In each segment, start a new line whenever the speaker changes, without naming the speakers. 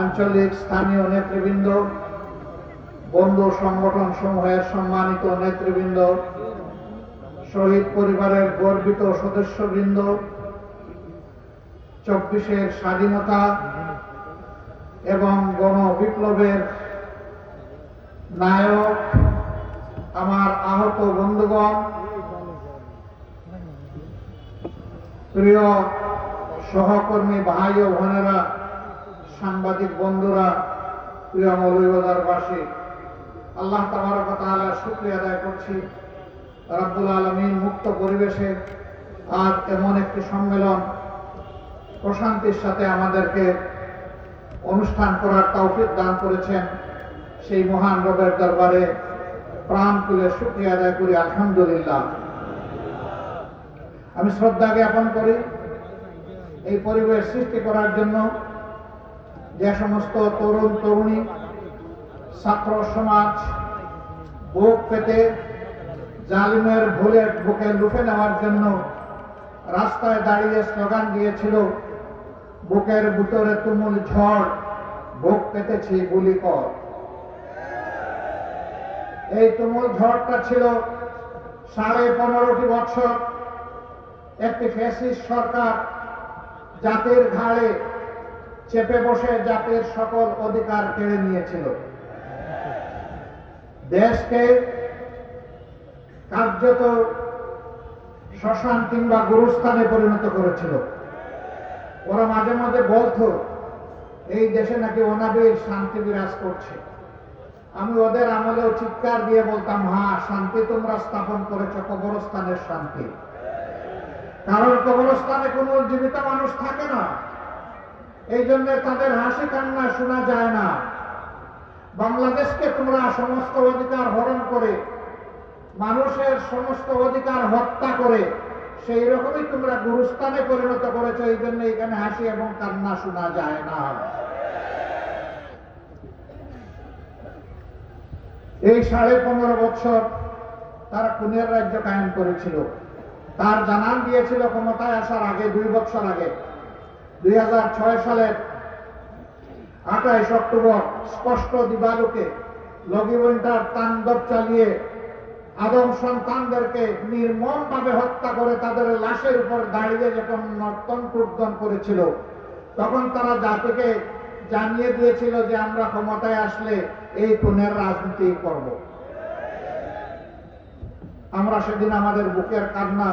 আঞ্চলিক স্থানীয় নেতৃবৃন্দ, বন্ধু সংগঠন সমূহের সম্মানিত নেতৃবৃন্দ, শহীদ পরিবারের গর্বিত সদস্যবৃন্দ, চব্বিশের স্বাধীনতা এবং গণ বিপ্লবের নায়ক আমার আহত বন্ধুগণ, প্রিয় সহকর্মী ভাই ও বোনেরা সাংবাদিক বন্ধুরা, প্রিয় মৌলবাদারবাসী আল্লাহ তাবারক তাআলা শুকরিয়া আদায় করছি। রাব্বুল আলামিন মুক্ত পরিবেশে আজ এমন একটি সম্মেলন প্রশান্তির সাথে আমাদেরকে অনুষ্ঠান করার তৌফিক দান করেছেন সেই মহান রবের দরবারে প্রাণ তুলে শুক্রিয়া আদায় করি, আলহামদুলিল্লাহ। আমি শ্রদ্ধা জ্ঞাপন করি এই পরিবেশ সৃষ্টি করার জন্য যে সমস্ত তরুণ তরুণী, ছাত্র সমাজ, বুক পেতে জালিমের ভুলের বুকে লুফে নেওয়ার জন্য রাস্তায় দাঁড়িয়ে স্লোগান দিয়েছিল, বুকের ভিতরে তুমুল ঝড়, বুক পেতেছি গুলি কর। এই তুমুল ঝড়টা ছিল সাড়ে পনেরোটি বছর একটি ফ্যাসিস্ট সরকার জাতির ঘাড়ে চেপে বসে জাতির সকল অধিকার কেড়ে নিয়েছিল। দেশকে কার্যত শ্মশান কিংবা গুরুস্থানে পরিণত করেছিল। ওরা মাঝে মাঝে বলতো, এই দেশে নাকি অনাবিল শান্তি বিরাজ করছে। আমি ওদের আমলেও চিৎকার দিয়ে বলতাম হ্যাঁ শান্তি তোমরা স্থাপন করেছ, কবরস্থানের শান্তি। কারণ কবরস্থানে কোনো জীবিত মানুষ থাকে না। এই জন্য তাদের হাসি কান্না শোনা যায় না। বাংলাদেশকে তোমরা সমস্ত অধিকার হরণ করে, মানুষের সমস্ত অধিকার হত্যা করে, সেই রকমই তোমরা গুরুস্থানে পরিণত করেছ, এই জন্য এখানে হাসি এবং কান্না শোনা যায় না। এই সাড়ে পনেরো বছর তারা খুনের রাজ্য কায়েম করেছিল। তার জানান দিয়েছিল ক্ষমতায় আসার আগে, দুই বছর আগে। দুই সালের আঠাইশ অক্টোবর স্পষ্ট দিবালোকে লগিবন্টার তাণ্ডব চালিয়ে আদম সন্তানদেরকে নির্মম ভাবে হত্যা করে তাদের লাশের উপর দাঁড়িয়ে যখন নর্তন প্রুদ্দন করেছিল, তখন তারা জাতিকে জানিয়ে দিয়েছিল যে আমরা ক্ষমতায় আসলে এই খুনের রাজনীতি করব। আমরা সেদিন আমাদের বুকের কান্না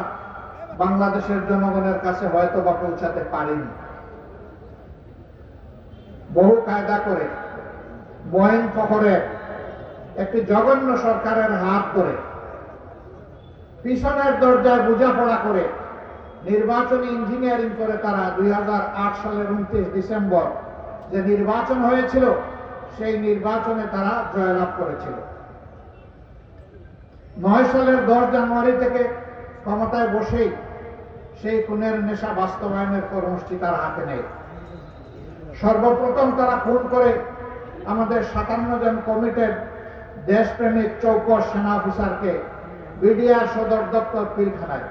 বাংলাদেশের জনগণের কাছে হয়তো বা পৌঁছাতে পারিনি। বহু কায়দা করে বয়েন ফখরে, একটি জঘন্য সরকারের হাত ধরে পিছনের দরজায় বোঝাপড়া করে, নির্বাচনী ইঞ্জিনিয়ারিং করে তারা দুই হাজার আট সালের উনত্রিশ ডিসেম্বর যে নির্বাচন হয়েছিল, সেই নির্বাচনে তারা জয়লাভ করেছিল। নয় সালের দশ জানুয়ারি থেকে ক্ষমতায় বসেই সেই খুনের নেশা বাস্তবায়নের কর্মসূচি তার হাতে নেয় সর্বপ্রথম তারা খুন করে আমাদের সাতান্ন জন কমিটির দেশপ্রেমিক চৌকস সেনা অফিসারকে বিডিআর সদর দপ্তর পিলখানায়।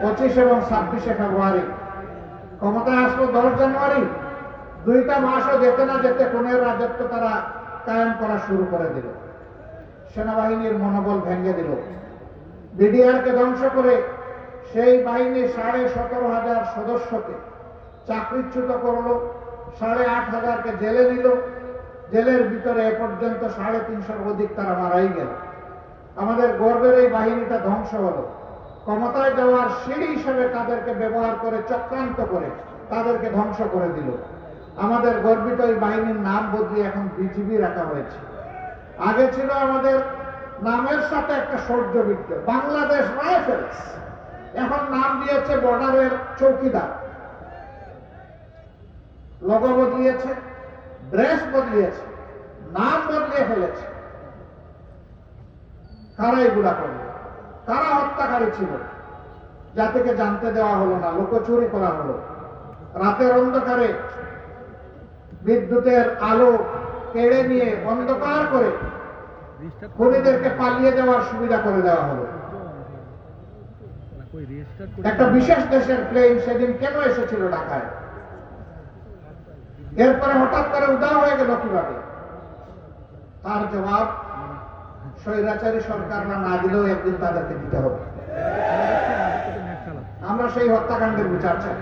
পঁচিশ এবং ছাব্বিশে ফেব্রুয়ারি। ক্ষমতায় আসলো দশ জানুয়ারি। দুইটা মাসও যেতে না যেতে খুনের রাজত্ব তারা কায়েম করা শুরু করে দিল। সেনাবাহিনীর মনোবল ভেঙে দিল। বিডিআরকে ধ্বংস করে সেই বাহিনী সাড়ে সতেরো হাজার সদস্যকে চাকরিচ্যুত করল। সাড়ে আট হাজারকে জেলে নিল। জেলের ভিতরে এ পর্যন্ত সাড়ে তিনশোর অধিক তারা মারাই গেল। আমাদের গর্বের এই বাহিনীটা ধ্বংস হলো। ক্ষমতায় যাওয়ার সিঁড়ি হিসেবে তাদেরকে ব্যবহার করে চক্রান্ত করে তাদেরকে ধ্বংস করে দিল। আমাদের গর্বিত এই বাহিনীর নাম বদলে এখন বিজিবি রাখা হয়েছে। আগে ছিল আমাদের নামের সাথে একটা সৌর্যবৃত্ত বাংলাদেশ রাইফেলস। এখন নাম দিয়েছে বর্ডারের চৌকিদার। লগো বদলিয়েছে ড্রেস বদলিয়েছে নাম বদলিয়ে ফেলেছে। কারা এগুলা করল কারা হত্যাকারী ছিল? জাতিকে জানতে দেওয়া হলো না লোকচুরি করা হলো। রাতের অন্ধকারে বিদ্যুতের আলো কেড়ে নিয়ে অন্ধকার করে খুনিদেরকে পালিয়ে যাওয়ার সুবিধা করে দেওয়া হলো। একটা বিশেষ দেশের প্লেন সেদিন কেন এসেছিল ঢাকায়? এরপরে হঠাৎ করে উদা হয়ে গেল কীভাবে? তার জবাব, স্বৈরাচারী সরকাররা না দিলেও একদিন তাদেরকে দিতে হবে। আমরা সেই হত্যাকাণ্ডের বিচার চাই।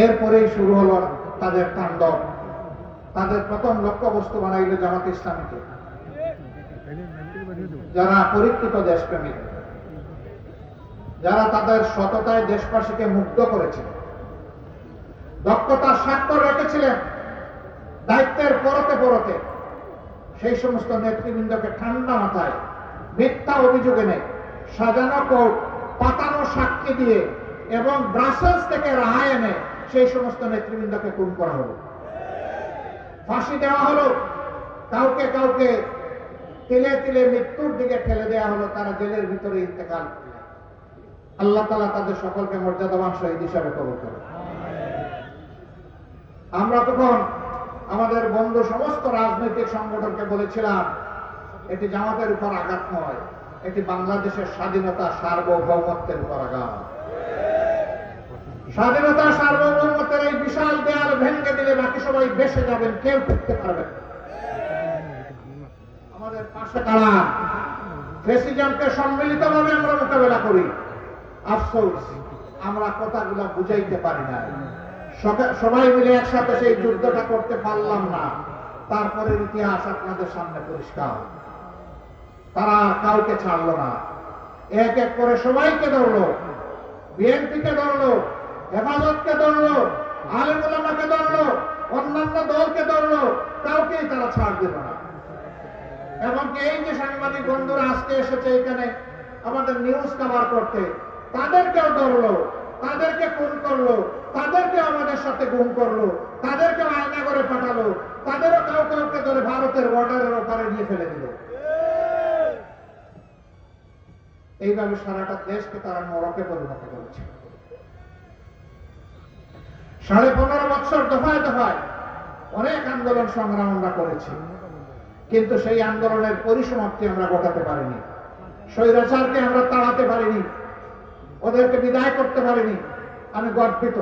এরপরেই শুরু হলো তাদের তাণ্ডব। তাদের প্রথম লক্ষ্যবস্তু বানাইল জামাত ইসলামীকে। যারা পরীক্ষিত দেশপ্রেমিক। যারা তাদের সততায় দেশবাসীকে মুগ্ধ করেছিল। দক্ষতার স্বাক্ষর রেখেছিলেন দায়িত্বের পরতে পরতে। সেই সমস্ত নেতৃবৃন্দকে ঠান্ডা মাথায় মিথ্যা অভিযোগে নেই, সাজানো কোর্ট পাতানো সাক্ষী দিয়ে এবং ব্রাসেলস থেকে রাহায় এনে সেই সমস্ত নেতৃবৃন্দকে খুন করা হলো। ফাঁসি দেওয়া হলো, কাউকে কাউকে তিলে তিলে মৃত্যুর দিকে ঠেলে দেওয়া হলো, তারা জেলের ভিতরে ইন্তেকাল। আল্লাহ তালা তাদের সকলকে মর্যাদাবান শহীদ হিসাবে কবল করে আমরা তখন আমাদের বন্ধু সমস্ত রাজনৈতিক সংগঠনকে বলেছিলাম, এটি জামাতের উপর আঘাত নয়, এটি বাংলাদেশের স্বাধীনতা সার্বভৌমত্বের উপর আঘাত। স্বাধীনতা সার্বভৌমত্বের এই বিশাল দেয়াল ভেঙে দিলে বাকি সবাই বেসে যাবেন, কেউ ফিরতে পারবেন আমাদের পাশে কারা প্রেসিডেন্টকে সম্মিলিতভাবে আমরা মোকাবেলা করি। আফসোস, আমরা কথাগুলো বুঝাইতে পারি না সবাই মিলে একসাথে সেই যুদ্ধটা করতে পারলাম না। তারপরে ইতিহাস আপনাদের সামনে পরিষ্কার। তারা কাউকে ছাড়লো না। এক এক করে সবাইকে ধরলো। বিএনপিকে ধরলো, হেফাজতকে ধরলো আলেমুলামাকে ধরলো, অন্যান্য দলকে ধরলো, কাউকেই তারা ছাড় দিল না। এমনকি এই যে সাংবাদিক বন্ধুরা আজকে এসেছে এখানে, আমাদের নিউজ কভার করতে, তাদেরকেও ধরলো, তাদেরকে খুন করল তাদেরকে আমাদের সাথে গুম করল, তাদেরকে আয়না করে পাঠালো, তাদেরও কাউ কাউকে ধরে ভারতের বর্ডারের ওপারে নিয়ে ফেলে দিল। এইভাবে সারাটা দেশকে তারা নরকে পরিণত করেছে। সাড়ে পনেরো বছর দফায় দফায় অনেক আন্দোলন সংগ্রাম আমরা করেছি, কিন্তু সেই আন্দোলনের পরিসমাপ্তি আমরা ঘটাতে পারিনি। স্বৈরাচারকে আমরা তাড়াতে পারিনি, ওদেরকে বিদায় করতে পারিনি আমি গর্বিত।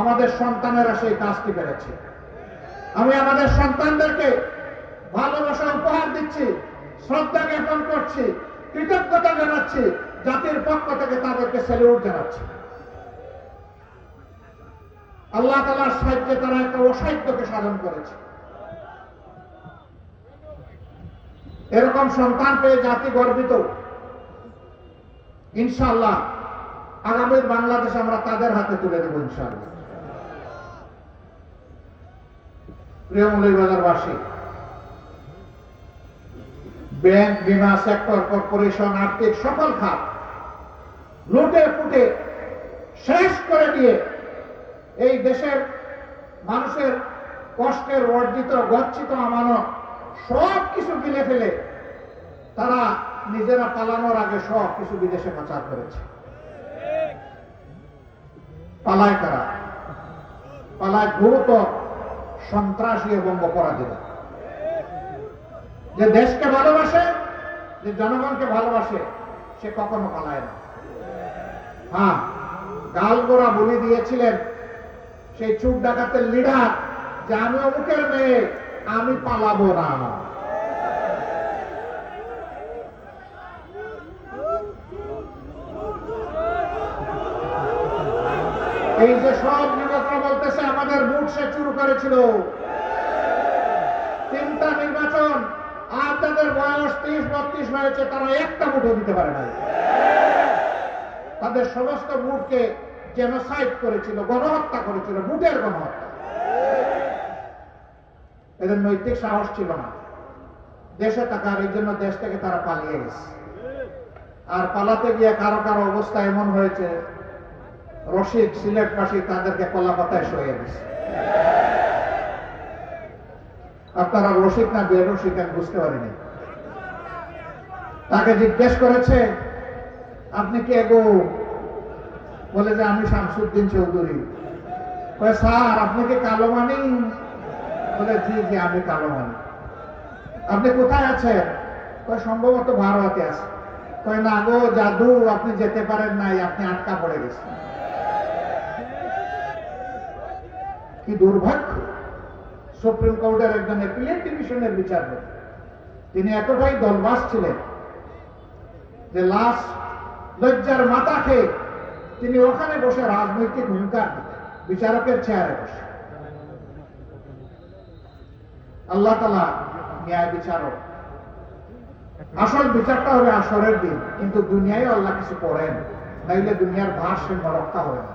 আমাদের সন্তানেরা সেই কাজটি পেরেছে আমি আমাদের সন্তানদেরকে ভালোবাসা উপহার দিচ্ছি, শ্রদ্ধা জ্ঞাপন করছি, কৃতজ্ঞতা জানাচ্ছি, জাতির পক্ষ থেকে তাদেরকে স্যালিউট জানাচ্ছি। আল্লাহ তালার সাহায্যে তারা একটা অসাহিত্যকে সাধন করেছে। এরকম সন্তান পেয়ে জাতি গর্বিত। ইনশাআল্লাহ আগামীর বাংলাদেশ আমরা তাদের হাতে তুলে দেব ইনশাআল্লাহ। ব্যাংক, বিমা, সেক্টর, কর্পোরেশন, আর্থিক সকল খাত লুটে ফুটে শেষ করে দিয়ে এই দেশের মানুষের কষ্টের অর্জিত গচ্ছিত আমানত সব কিছু গিলে ফেলে তারা নিজেরা পালানোর আগে সব কিছু বিদেশে পাচার করেছে। পালায় তারা। পালায় গুরুতর সন্ত্রাসী এবং অপরাধীরা। যে দেশকে ভালোবাসে, যে জনগণকে ভালোবাসে, সে কখনো পালায় না। হ্যাঁ গালগোড়া বলে দিয়েছিলেন সেই চুপ ডাকাতের লিডার যে, আমি অমুকের মেয়ে, আমি পালাবো না। এই যে সব যুবকরা বলতেছে, আমাদের ভোট সে শুরু করেছিল। তিনটা নির্বাচন, আর তাদের বয়স ত্রিশ, বত্রিশ হয়েছে, তারা একটা ভোটও দিতে পারে না তাদের সমস্ত ভোটকে জেনোসাইড করেছিল, গণহত্যা করেছিল, ভোটের গণহত্যা। এদের নৈতিক সাহস ছিল না। দেশে থাকার এই জন্য দেশ থেকে তারা পালিয়ে গেছে। আর পালাতে গিয়ে কারও কারও অবস্থা এমন হয়েছে রশিদ সিলেটবাসী তাদেরকে কলা পাতায় সয়ে গেছে। আপনারা রশিদ না বের, রশিদ আমি বুঝতে পারিনি। তাকে জিজ্ঞেস করেছে, আপনি কে গো? বলে যে, আমি শামসুদ্দিন চৌধুরী। কয়, স্যার, আপনি কি কালো মানি বলে, জি জি, আমি কালো মানি আপনি কোথায় আছেন? কয়, সম্ভবত ভারতে আছে। কয়, না গো, জাদু, আপনি যেতে পারেন নাই, আপনি আটকা পড়ে গেছেন। কি দুর্ভাগ্য? সুপ্রিম কোর্টের একজন অ্যাপিলেট ডিভিশনের বিচারপতি, তিনি এতটাই দলবাস ছিলেন যে লাশ লজ্জার মাথা খেয়ে তিনি ওখানে বসে রাজনৈতিক হুঙ্কার বিচারকের চেয়ারে বসে। আল্লাহ তালা ন্যায় বিচারক। আসল বিচারটা হবে আসরের দিন, কিন্তু দুনিয়ায় আল্লাহ কিছু করেন নাইলে দুনিয়ার ভারসাম্য রক্ষা হবে না।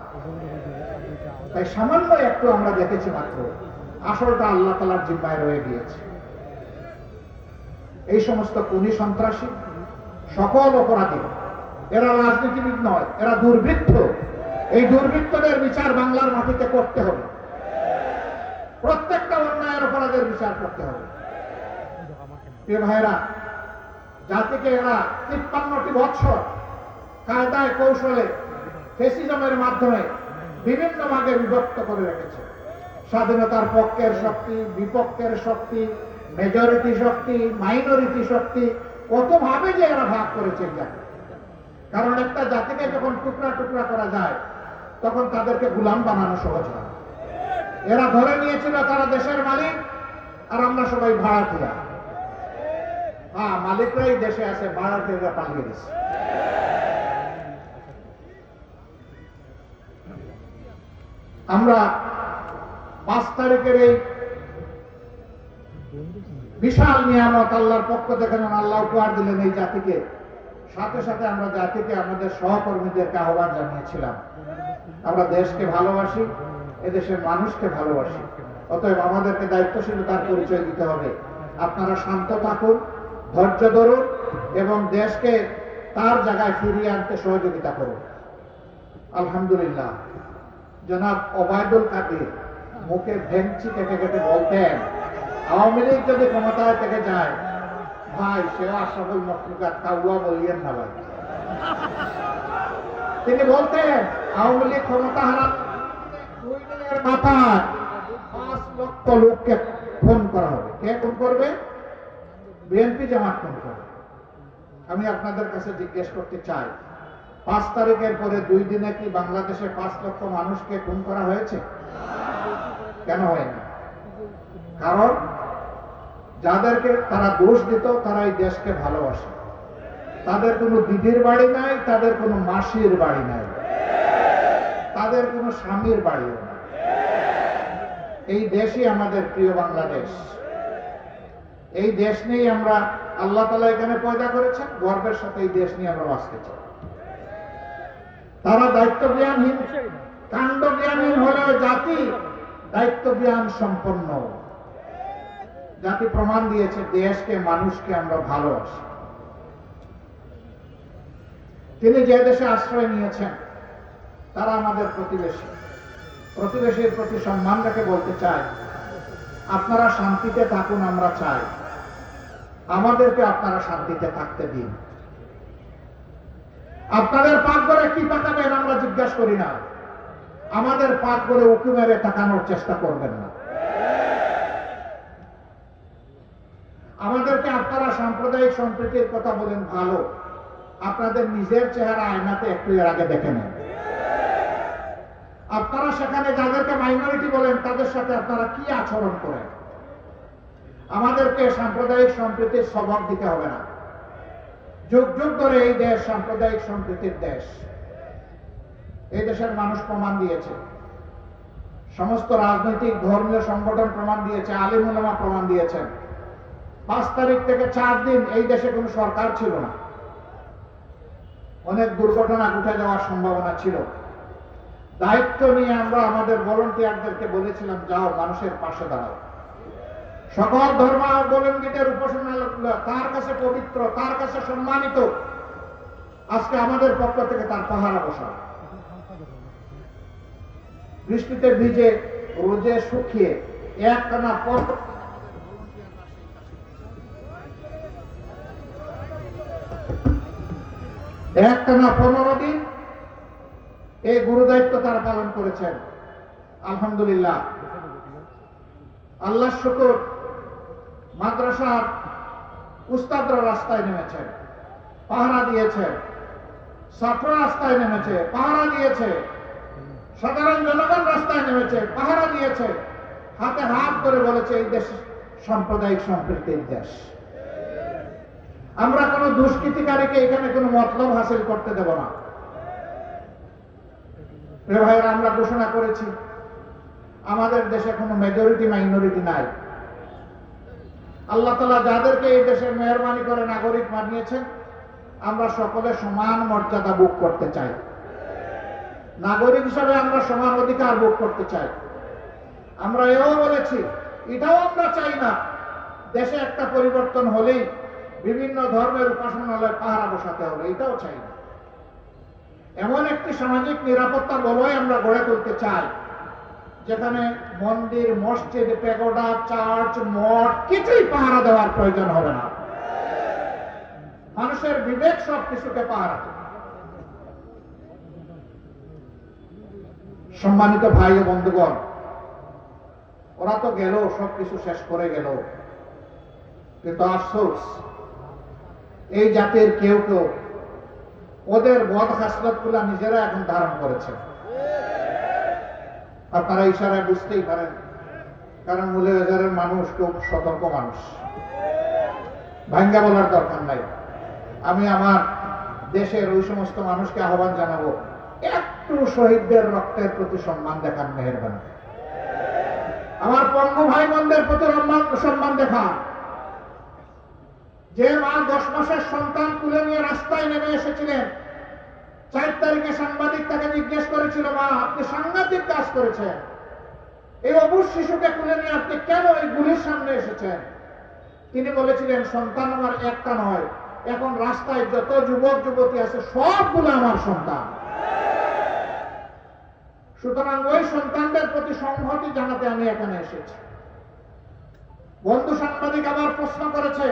তাই সামান্য একটু আমরা দেখেছি মাত্র, আসলটা আল্লাহ তালার জিম্মায় রয়ে গিয়েছে। এই সমস্ত খুনি সন্ত্রাসী, সকল অপরাধী, এরা রাজনীতিবিদ নয়, এরা দুর্বৃত্ত। এই দুর্বৃত্তদের বিচার বাংলার মাটিতে করতে হবে। প্রত্যেকটা অন্যায়ের অপরাধের বিচার করতে হবে। প্রিয় ভাইরা জাতিকে এরা তিপ্পান্নটি বৎসর কায়দায় কৌশলে ফেসিজমের মাধ্যমে বিভিন্ন ভাগে বিভক্ত করে রেখেছে। স্বাধীনতার পক্ষের শক্তি, বিপক্ষের শক্তি মেজরিটি শক্তি মাইনরিটি শক্তি, কতভাবে যে এরা ভাগ করেছে কারণ একটা জাতিকে যখন টুকরা টুকরা করা যায়, তখন তাদেরকে গুলাম বানানো সহজ হয়। এরা ধরে নিয়েছিল তারা দেশের মালিক, আর আমরা সবাই ভাড়াটিয়া। হ্যাঁ মালিকরাই দেশে আছে, ভাড়াটিয়ারা পালিয়ে গেছে। আমরা পাঁচ তারিখের এই বিশাল নিয়ামত আল্লাহর পক্ষ থেকে যেমন আল্লাহ উপহার দিলেন এই জাতিকে। সাথে সাথে আমরা জাতিকে, আমাদের সহকর্মীদেরকে আহ্বান জানিয়েছিলাম। আমরা দেশকে ভালোবাসি, এদেশের মানুষকে ভালোবাসি। অতএব আমাদেরকে দায়িত্বশীলতার পরিচয় দিতে হবে। আপনারা শান্ত থাকুন, ধৈর্য ধরুন এবং দেশকে তার জায়গায় ফিরিয়ে আনতে সহযোগিতা করুন। আলহামদুলিল্লাহ। জনাব ওবায়দুল কাদের, মুখে ভেঙচি কেটে কেটে বলতেন, আওয়ামী লীগ যদি ক্ষমতায় থেকে যায়, ভাই সেও আশরাফুল মখলুকাত কাউয়া বলিয়েন না ভাই। তিনি বলতেন, আওয়ামী লীগ ক্ষমতা হারান মাথায় পাঁচ লক্ষ লোককে ফোন করা হবে। কে ফোন করবে? বিএনপি জামাত ফোন করবে। আমি আপনাদের কাছে জিজ্ঞেস করতে চাই পাঁচ তারিখের পরে দুই দিনে কি বাংলাদেশে পাঁচ লক্ষ মানুষকে খুন করা হয়েছে? কেন হয়নি? কারণ যাদেরকে তারা দোষ দিত, তারা এই দেশকে ভালোবাসে। তাদের কোনো দিদির বাড়ি নাই, তাদের কোনো মাসির বাড়ি নাই। তাদের কোনো স্বামীর বাড়িও নাই। এই দেশই আমাদের প্রিয় বাংলাদেশ। এই দেশ নিয়েই আমরা আল্লাহ তালা এখানে পয়দা করেছেন, গর্বের সাথে এই দেশ নিয়ে আমরা বাঁচতে চাই। তারা দায়িত্ব জ্ঞানহীন কাণ্ড জ্ঞানহীন হলেও জাতি দায়িত্ব জ্ঞান সম্পন্ন। জাতি প্রমাণ দিয়েছে, দেশকে, মানুষকে আমরা ভালোবাসি। তিনি যে দেশে আশ্রয় নিয়েছেন, তারা আমাদের প্রতিবেশী। প্রতিবেশীর প্রতি সম্মান রেখে বলতে চাই, আপনারা শান্তিতে থাকুন, আমরা চাই। আমাদেরকে আপনারা শান্তিতে থাকতে দিন। আপনাদের পাক করে কি তাকাবেন, আমরা জিজ্ঞাসা করি না। আমাদের পাক করে উঁকি মেরে তাকানোর চেষ্টা করবেন না। আমাদেরকে আপনারা সাম্প্রদায়িক সম্প্রীতির কথা বলেন, ভালো। আপনাদের নিজের চেহারা আয়নাতে একটু এর আগে দেখে নেন। আপনারা সেখানে যাদেরকে মাইনরিটি বলেন, তাদের সাথে আপনারা কি আচরণ করেন? আমাদেরকে সাম্প্রদায়িক সম্প্রীতির সবক দিতে হবে না। যুগ যুগ ধরে এই দেশ সাম্প্রদায়িক সম্প্রীতির দেশ। এই দেশের মানুষ প্রমাণ দিয়েছে। সমস্ত রাজনৈতিক, ধর্মীয় সংগঠন প্রমাণ দিয়েছে আলিমুলামা প্রমাণ দিয়েছেন। পাঁচ তারিখ থেকে চার দিন এই দেশে কোনো সরকার ছিল না। অনেক দুর্ঘটনা ঘটে যাওয়ার সম্ভাবনা ছিল। দায়িত্ব নিয়ে আমরা আমাদের ভলেন্টিয়ারদেরকে বলেছিলাম, যাও, মানুষের পাশে দাঁড়াও। সকল ধর্মাবলম্বীদের উপাসনা তার কাছে পবিত্র, তার কাছে সম্মানিত। আজকে আমাদের পক্ষ থেকে তার পাহারা বসা বৃষ্টিতে ভিজে রোজে শুকিয়ে এক টানা পর এক পনেরো দিন এই গুরু দায়িত্ব তারা পালন করেছেন। আলহামদুলিল্লাহ। আল্লাহ শুকুর। মাদ্রাসার উস্তাদরা রাস্তায় নেমেছে, পাহারা দিয়েছে ছাত্র রাস্তায় নেমেছে, পাহারা দিয়েছে, সাধারণ জনগণ রাস্তায় নেমেছে, পাহারা দিয়েছে। হাতে হাত করে বলেছে, এই দেশ সাম্প্রদায়িক সম্প্রীতির দেশ। আমরা কোনো দুষ্কৃতিকারীকে এখানে কোনো মতলব হাসিল করতে দেব না। ভাইয়েরা, আমরা ঘোষণা করেছি, আমাদের দেশে কোনো মেজরিটি মাইনরিটি নাই। আল্লাহ তালা যাদেরকে এই দেশের মেহরবানি করে নাগরিক বানিয়েছেন, আমরা সকলে সমান মর্যাদা বুক করতে চাই। নাগরিক হিসাবে আমরা সমান অধিকার ভোগ করতে চাই। আমরা এও বলেছি, এটাও আমরা চাই না, দেশে একটা পরিবর্তন হলেই বিভিন্ন ধর্মের উপাসনালয় পাহারা বসাতে হবে, এটাও চাই না। এমন একটি সামাজিক নিরাপত্তা বলয় আমরা গড়ে তুলতে চাই। যেখানে মন্দির, মসজিদ পেগোডা চার্চ, মঠ কিছুই পাহারা দেওয়ার প্রয়োজন হবে না। মানুষের বিবেক সব কিছুকে পাহারা সম্মানিত ভাই ও বন্ধুগণ, ওরা তো গেল সবকিছু শেষ করে গেল। কিন্তু আফসোস, এই জাতির কেউ কেউ ওদের বদ হাসলতগুলা নিজেরা এখন ধারণ করেছে আপনারা ইশারায় বুঝতেই পারেন, কারণ মূল্যবাজারের মানুষ খুব সতর্ক মানুষ। ভাঙ্গা বলার দরকার নাই। আমি আমার দেশের ওই সমস্ত মানুষকে আহ্বান জানাব, একটু শহীদদের রক্তের প্রতি সম্মান দেখান মেহরবানি। আমার পঙ্গু ভাই বোনদের প্রতি সম্মান দেখান। যে মা দশ মাসের সন্তান তুলে নিয়ে রাস্তায় নেমে এসেছিলেন চার তারিখে সাংবাদিক তাকে জিজ্ঞেস করেছিল, মা, আপনি সাংঘাতিক কাজ করেছেন। এই অবুজ শিশুকে তুলে নিয়ে আপনি কেন এই গুলির সামনে এসেছেন? তিনি বলেছিলেন, সন্তান আমার একটা নয়, এখন রাস্তায় যত যুবক, যুবতী আছে, সবগুলো আমার সন্তান। সুতরাং ওই সন্তানদের প্রতি সংহতি জানাতে আমি এখানে এসেছি। বন্ধু সাংবাদিক আবার প্রশ্ন করেছে,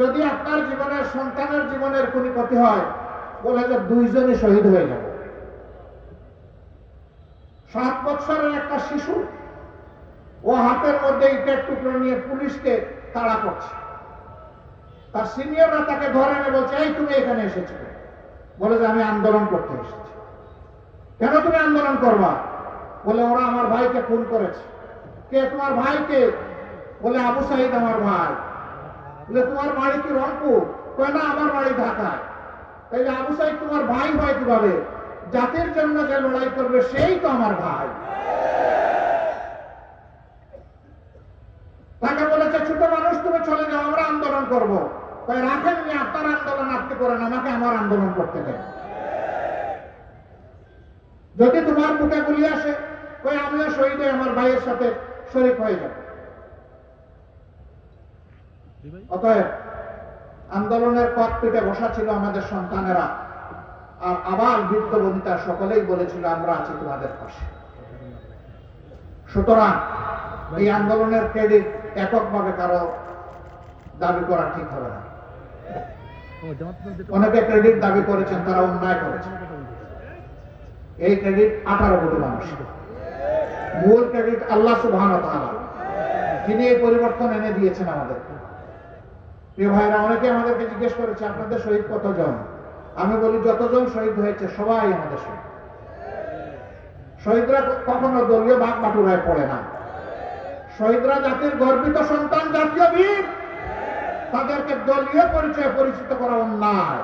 যদি আপনার জীবনের, সন্তানের জীবনের কোনো ক্ষতি হয় বলে যে দুইজনই শহীদ হয়ে যাব সাত বছরের একটা শিশু, ও হাতের মধ্যে ইটের টুকরো নিয়ে পুলিশকে তাড়া করছে। তার সিনিয়ররা তাকে ধরে এনে বলছে, এই তুমি এখানে এসেছ। বলে যে, আমি আন্দোলন করতে এসেছি। কেন তুমি আন্দোলন করবা? বলে, ওরা আমার ভাইকে খুন করেছে। কে তোমার ভাইকে? বলে, আবু সাহিদ আমার ভাই। বলে, তোমার বাড়ি কি রংপুর? কয়, না, আমার বাড়ি ঢাকায়। তাইলে আবু সাহিদ তোমার ভাই হয় কীভাবে? জাতির জন্য যে লড়াই করবে সেই তো আমার ভাই। তাকে বলেছে, ছোট মানুষ, তুমি চলে যাও, আমরা আন্দোলন করব। তাই রাখেননি আপনার আন্দোলন আপনি করেন আমাকে আমার আন্দোলন করতে দেন। যদি তোমার বুকে গুলি আসে, কই আমিও শহীদ আমার ভাইয়ের সাথে শরীক হয়ে যাব। অতএব আন্দোলনের ককপিটে বসা ছিল আমাদের সন্তানেরা। আর আবার বৃদ্ধ বনিতা সকলেই বলেছিল, আমরা আছি তোমাদের পাশে। সুতরাং এই আন্দোলনের ক্রেডিট এককভাবে কারও দাবি করা ঠিক হবে না। অনেকে ক্রেডিট দাবি করেছেন, তারা অন্যায় করেছেন। এই ক্রেডিট আঠারো কোটি মানুষ। মূল ক্রেডিট আল্লাহ সুবহান তিনি এই পরিবর্তন এনে দিয়েছেন আমাদের প্রিয় ভাইরা অনেকে আমাদেরকে জিজ্ঞেস করেছে, আপনাদের শহীদ কতজন? আমি বলি, যতজন শহীদ হয়েছে, সবাই আমাদের শহীদ। শহীদরা কখনো দলীয় বাঘ বাটুরায় পড়ে না। শহীদরা জাতির গর্বিত সন্তান, জাতীয় বীর। তাদেরকে দলীয় পরিচয়ে পরিচিত করা অন্যায়।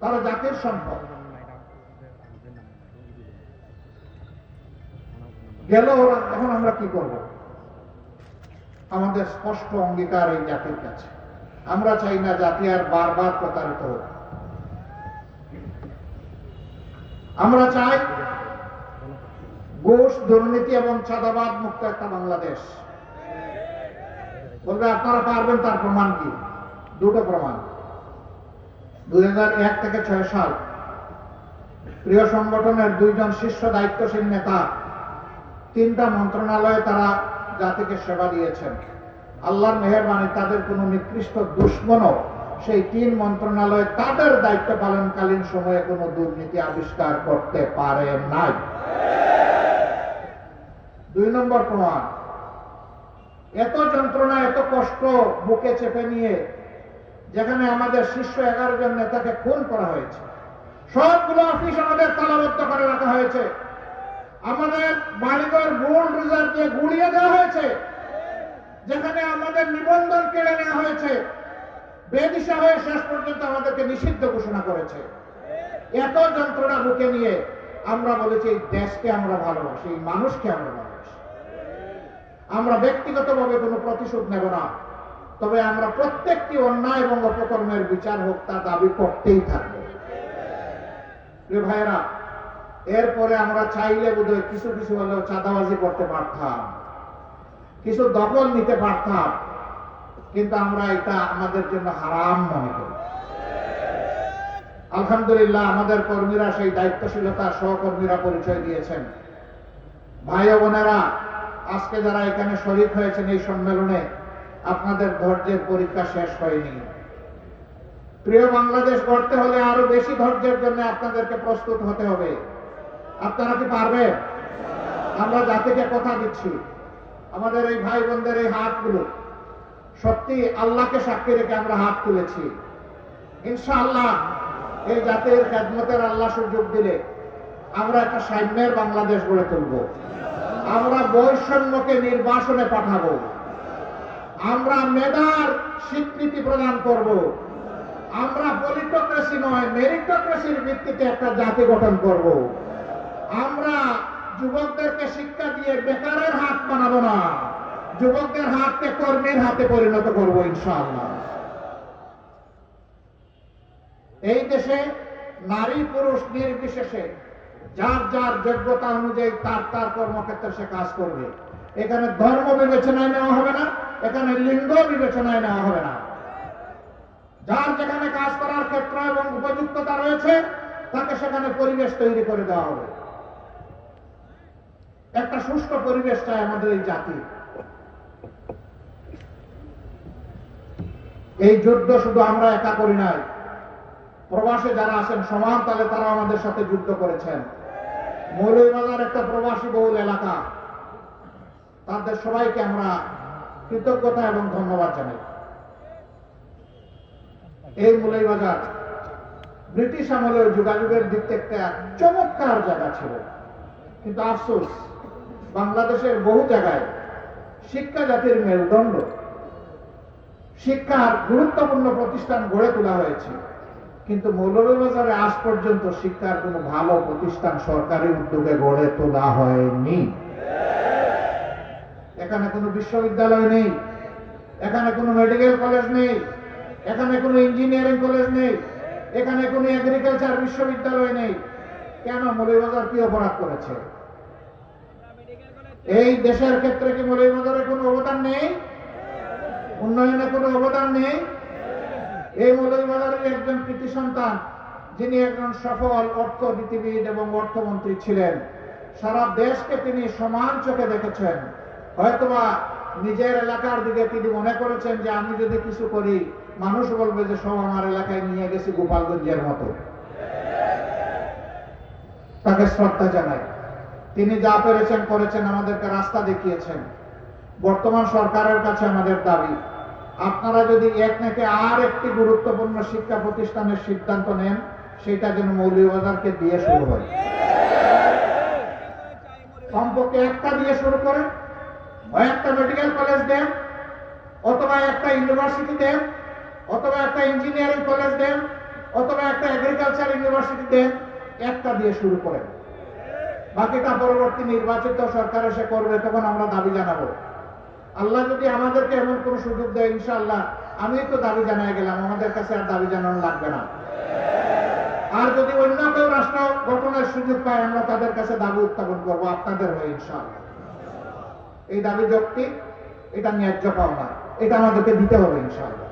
তারা জাতির সম্পদ। গেল ওরা, এখন আমরা কি করব? আমাদের স্পষ্ট অঙ্গীকার এই জাতির কাছে। আমরা চাই না জাতি আর বারবার প্রতারিত হোক। আমরা চাই ঘুষ দুর্নীতি এবং চাঁদাবাদ মুক্ত একটা বাংলাদেশ। বলবে, আপনারা পারবেন, তার প্রমাণ কি? দুটো প্রমাণ। দুই এক থেকে ছয় সাল, প্রিয় সংগঠনের দুইজন শীর্ষ দায়িত্বশীল নেতা, তিনটা মন্ত্রণালয়ে তারা জাতিকে সেবা দিয়েছেন। আল্লাহর মেহরবানি তাদের কোনো নিকৃষ্ট দুশ্মনও সেই তিন মন্ত্রণালয়ে তাদের দায়িত্ব পালনকালীন সময়ে কোনো দুর্নীতি আবিষ্কার করতে পারে নাই। দুই নম্বর প্রমাণ, এত যন্ত্রণা, এত কষ্ট বুকে চেপে নিয়ে যেখানে আমাদের শীর্ষ এগারো জন নেতাকে খুন করা হয়েছে, সবগুলো অফিস আমাদের তালাবদ্ধ করে রাখা হয়েছে। আমাদের বাড়িঘর গোল্ড রিজার্ভ দিয়ে গুড়িয়ে দেওয়া হয়েছে, যেখানে আমাদের নিবন্ধন কেড়ে নেওয়া হয়েছে। বেদিশা হয়ে শেষ পর্যন্ত আমাদেরকে নিষিদ্ধ ঘোষণা করেছে। এত যন্ত্রণা বুকে নিয়ে আমরা বলেছি, এই দেশকে আমরা ভালোবাসি, এই মানুষকে আমরা ভালোবাসি। আমরা ব্যক্তিগতভাবে কোনো প্রতিশোধ নেব না। তবে আমরা প্রত্যেকটি অন্যায় এবং অপকর্মের বিচার হোক, তা দাবি করতেই থাকব। ভাইয়েরা এরপরে আমরা চাইলে বোধহয় কিছু কিছু হলেও চাঁদাবাজি করতে পারতাম। কিছু দখল নিতে পারতাম। কিন্তু আমরা এটা আমাদের জন্য হারাম মনে করি। আলহামদুলিল্লাহ, আমাদের কর্মীরা সেই দায়িত্বশীলতা সহকর্মীরা পরিচয় দিয়েছেন। ভাই বোনেরা, আজকে যারা এখানে শরিক হয়েছেন এই সম্মেলনে, আপনাদের ধৈর্যের পরীক্ষা শেষ হয়নি। প্রিয় বাংলাদেশ গড়তে হলে আরও বেশি ধৈর্যের জন্য আপনাদেরকে প্রস্তুত হতে হবে। আপনারা কি পারবেন? আমরা জাতিকে কথা দিচ্ছি। আমাদের এই ভাই বোনদের এই হাতগুলো, সত্যি আল্লাহকে সাক্ষী রেখে আমরা হাত তুলেছি। ইনশাআল্লাহ এই জাতির খেদমতের আল্লাহ সুযোগ দিলে আমরা একটা সাম্যের বাংলাদেশ গড়ে তুলব। আমরা বৈষম্যকে নির্বাসনে পাঠাবো। আমরা মেধার স্বীকৃতি প্রদান করব। আমরা পলিটোক্রেসি নয়, মেরিটোক্রেসির ভিত্তিতে একটা জাতি গঠন করব। আমরা যুবকদেরকে শিক্ষা দিয়ে বেকারের হাত বানাবো না। যুবকদের হাতকে কর্মীর হাতে পরিণত করব ইনশাআল্লাহ। এই দেশে নারী পুরুষ নির্বিশেষে যার যার যোগ্যতা অনুযায়ী তার তার কর্মক্ষেত্রে সে কাজ করবে। এখানে ধর্ম বিবেচনায় নেওয়া হবে না, এখানে লিঙ্গ বিবেচনায় নেওয়া হবে না। যার যেখানে কাজ করার ক্ষেত্র এবং উপযুক্ততা রয়েছে, তাকে সেখানে পরিবেশ তৈরি করে দেওয়া হবে। একটা সুষ্ঠু পরিবেশ চাই আমাদের এই জাতি। এই যুদ্ধ শুধু আমরা একা করি নাই। প্রবাসে যারা আছেন সমান তালে তারা আমাদের সাথে যুদ্ধ করেছেন। মৌলভীবাজার একটা প্রবাসী বহুল এলাকা। তাদের সবাইকে আমরা কৃতজ্ঞতা এবং ধন্যবাদ জানাই। এই মৌলভীবাজার ব্রিটিশ আমলের যোগাযোগের দিক থেকে চমৎকার জায়গা ছিল। কিন্তু আফসোস বাংলাদেশের বহু জায়গায় শিক্ষা জাতির মেরুদণ্ড শিক্ষার গুরুত্বপূর্ণ প্রতিষ্ঠান গড়ে তোলা হয়েছে। কিন্তু মৌলভীবাজারে আজ পর্যন্ত শিক্ষার কোনো ভালো প্রতিষ্ঠান সরকারি উদ্যোগে গড়ে তোলা হয়নি। এখানে কোনো বিশ্ববিদ্যালয় নেই। এখানে কোনো মেডিকেল কলেজ নেই। এখানে কোনো ইঞ্জিনিয়ারিং কলেজ নেই। এখানে কোনো এগ্রিকালচার বিশ্ববিদ্যালয় নেই। কেন মৌলভীবাজার কি অপরাধ করেছে? এই দেশের ক্ষেত্রে কি মৌলভীবাজারের কোনো অবদান নেই? উন্নয়নে কোনো অবদান নেই? এই মৌলভীবাজারের একজন কৃতি সন্তান, যিনি একজন সফল অর্থনীতিবিদ এবং অর্থমন্ত্রী ছিলেন। সারা দেশকে তিনি সমান চোখে দেখেছেন। হয়তোবা নিজের এলাকার দিকে তিনি মনে করেছেন যে আমি যদি কিছু করি, মানুষ বলবে যে সব আমার এলাকায় নিয়ে গেছি গোপালগঞ্জের মতো। তাকে শ্রদ্ধা জানাই। তিনি যা পেরেছেন, করেছেন, আমাদেরকে রাস্তা দেখিয়েছেন। বর্তমান সরকারের কাছে আমাদের দাবি, আপনারা যদি এক নাকি আর একটি গুরুত্বপূর্ণ শিক্ষা প্রতিষ্ঠানের সিদ্ধান্ত নেন, সেটা যেন মৌলভীবাজারকে দিয়ে শুরু হয়। কমপক্ষে একটা দিয়ে শুরু করেন একটা মেডিকেল কলেজ দেন, অথবা একটা ইউনিভার্সিটি দেন, অথবা একটা ইঞ্জিনিয়ারিং কলেজ দেন, অথবা একটা এগ্রিকালচার ইউনিভার্সিটি দেন, একটা দিয়ে শুরু করেন। বাকিটা পরবর্তী নির্বাচিত সরকার এসে করবে, তখন আমরা দাবি জানাব। আল্লাহ যদি আমাদেরকে এমন কোন সুযোগ দেয়, ইনশাআল্লাহ আমি তো দাবি জানাই গেলাম, আমাদের কাছে আর দাবি জানানো লাগবে না। আর যদি অন্য কেউ রাষ্ট্র গঠনের সুযোগ পায়, আমরা তাদের কাছে দাবি উত্থাপন করব, আপনাদের হয়ে, ইনশাআল্লাহ। এই দাবি যৌক্তিক, এটা ন্যায্য পাওনা এটা আমাদেরকে দিতে হবে, ইনশাআল্লাহ।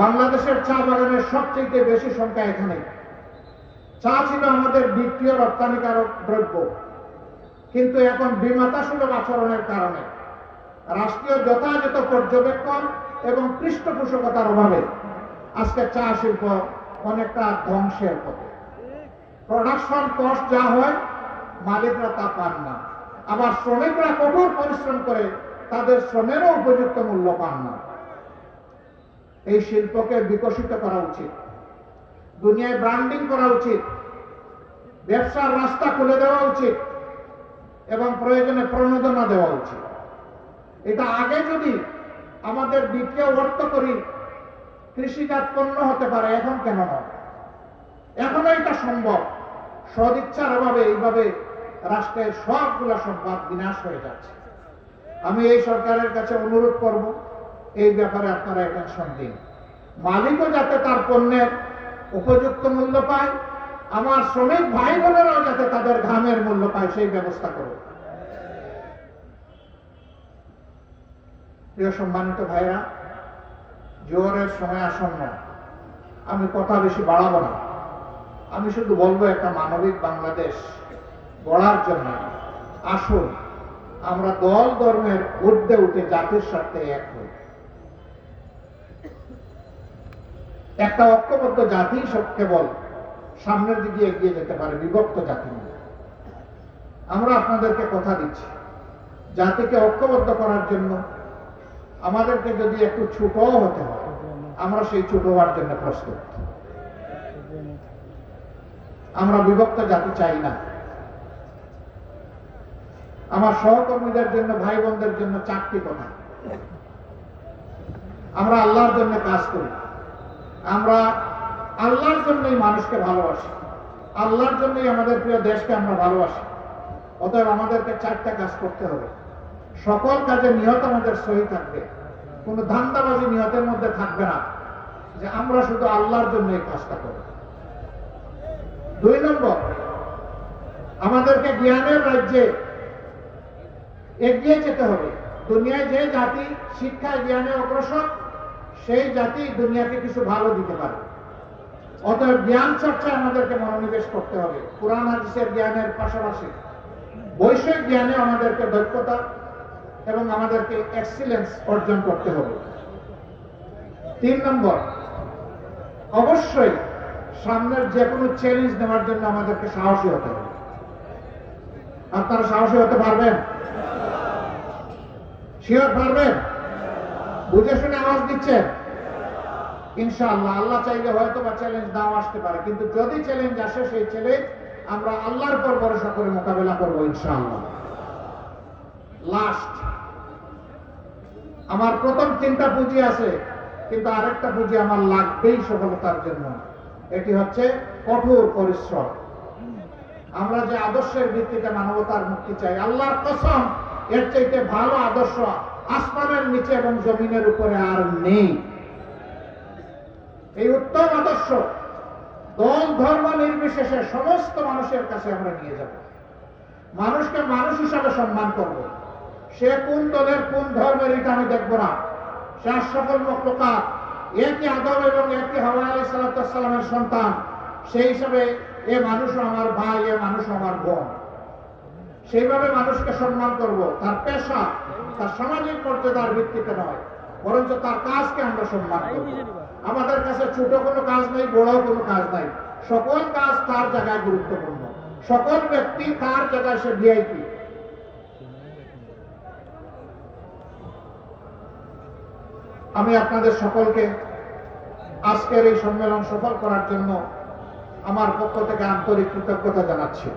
বাংলাদেশের চা বাগানের সবচেয়ে বেশি সংখ্যা এখানে। চা ছিল আমাদের দ্বিতীয় রপ্তানিকারক দ্রব্য। কিন্তু এখন বিমাতা সুলভ আচরণের কারণে রাষ্ট্রীয় যথাযথ পর্যবেক্ষণ এবং পৃষ্ঠপোষকতার অভাবে আজকে চা শিল্প অনেকটা ধ্বংসের পথে। প্রোডাকশন কস্ট যা হয়, মালিকরা তা পান না। আবার শ্রমিকরা কঠোর পরিশ্রম করে তাদের শ্রমেরও উপযুক্ত মূল্য পান না। এই শিল্পকে বিকশিত করা উচিত। দুনিয়ায় ব্র্যান্ডিং করা উচিত। ব্যবসার রাস্তা খুলে দেওয়া উচিত এবং প্রয়োজনে প্রণোদনা দেওয়া উচিত। এটা আগে যদি আমাদের দ্বিতীয় অর্থ করি কৃষিজাত পণ্য হতে পারে, এখন কেন নয় এখনও এটা সম্ভব। সদিচ্ছার অভাবে এইভাবে রাষ্ট্রের সবগুলা সম্পদ বিনাশ হয়ে যাচ্ছে। আমি এই সরকারের কাছে অনুরোধ করব, এই ব্যাপারে আপনারা অ্যাটেনশন দিন মালিকও যাতে তার পণ্যের উপযুক্ত মূল্য পায়, আমার শ্রমিক ভাই বোনেরাও যাতে তাদের ঘামের মূল্য পায়, সেই ব্যবস্থা করুন। প্রিয় সম্মানিত ভাইরা, জোয়ারের সময় আসন্ন আমি কথা বেশি বাড়াবো না। আমি শুধু বলব, একটা মানবিক বাংলাদেশ গড়ার জন্য আসুন। আমরা দল ধর্মের ঊর্ধ্বে উঠে জাতির স্বার্থে এক হই। একটা ঐক্যবদ্ধ জাতি কেবল সামনের দিকে এগিয়ে যেতে পারে, বিভক্ত জাতি। আমরা আপনাদেরকে কথা দিচ্ছি, জাতিকে ঐক্যবদ্ধ করার জন্য আমাদেরকে যদি একটু ছোটও হতে হয়, আমরা সেই ছোট হওয়ার জন্য প্রস্তুত। আমরা বিভক্ত জাতি চাই না। আমার সহকর্মীদের জন্য, ভাই বোনদের জন্য চারটি কথা আমরা আল্লাহর জন্য কাজ করি। আমরা আল্লাহর জন্যই মানুষকে ভালোবাসি। আল্লাহর জন্যই আমাদের প্রিয় দেশকে আমরা ভালোবাসি। অতএব আমাদেরকে চারটা কাজ করতে হবে। সকল কাজে নিহত আমাদের সহি থাকবে। কোনো ধান্দাবাজি নিহতের মধ্যে থাকবে না যে আমরা শুধু আল্লাহর জন্য এই কাজটা করব। দুই নম্বর, আমাদেরকে জ্ঞানের রাজ্যে এগিয়ে যেতে হবে। দুনিয়ায় যে জাতি শিক্ষায় জ্ঞানে অগ্রসর সেই জাতি দুনিয়াকে কিছু ভালো দিতে পারে। অতএব জ্ঞান চর্চায় আমাদেরকে মনোনিবেশ করতে হবে। কোরআন, হাদিসের জ্ঞানের পাশাপাশি বৈষয়িক জ্ঞানে আমাদেরকে দক্ষতা এবং আমাদেরকে এক্সিলেন্স অর্জন করতে হবে। তিন নম্বর, অবশ্যই সামনের যে কোনো চ্যালেঞ্জ নেওয়ার জন্য আমাদেরকে সাহসী হতে হবে। আপনারা সাহসী হতে পারবেন? শিওর পারবেন? বুঝে শুনে আওয়াজ দিচ্ছেন? ইনশাআল্লাহ, আল্লাহ চাইলে হয়তো বা চ্যালেঞ্জ নাও আসতে পারে, কিন্তু যদি চ্যালেঞ্জ আসে, সেই চ্যালেঞ্জ আমরা আল্লাহর পর ভরসা করে মোকাবেলা করব ইনশাআল্লাহ। লাস্ট আমার প্রথম তিনটা পুঁজি আছে, কিন্তু আরেকটা পুঁজি আমার লাগবেই সফলতার জন্য। এটি হচ্ছে কঠোর পরিশ্রম। আমরা যে আদর্শের ভিত্তিতে মানবতার মুক্তি চাই, আল্লাহর কসম, এর চাইতে ভালো আদর্শ আসমানের নিচে এবং জমিনের উপরে আর নেই। এই উত্তম আদর্শ, দল ধর্ম নির্বিশেষে সমস্ত মানুষের কাছে আমরা নিয়ে যাব। মানুষকে মানুষ হিসাবে সম্মান করব। সে কোন দলের কোন ধর্মের এটা আমি দেখব না। সে সকল মক্লকা একই আদম এবং একই হাওয়া আলী সাল্লামের সন্তান। সেই হিসাবে এ মানুষ আমার ভাই, এ মানুষ আমার বোন। সেইভাবে মানুষকে সম্মান করব। তার পেশা, তার সামাজিক মর্যাদার ভিত্তিতে নয়, বরঞ্চ তার কাজকে আমরা সম্মান করব। আমাদের কাছে ছোট কোনো কাজ নেই বড় কোনো কাজ নাই। সকল কাজ তার জায়গায় গুরুত্বপূর্ণ। সকল ব্যক্তি তার জায়গায় সে ভিআইপি আমি আপনাদের সকলকে আজকের এই সম্মেলন সফল করার জন্য আমার পক্ষ থেকে আন্তরিক কৃতজ্ঞতা জানাচ্ছি।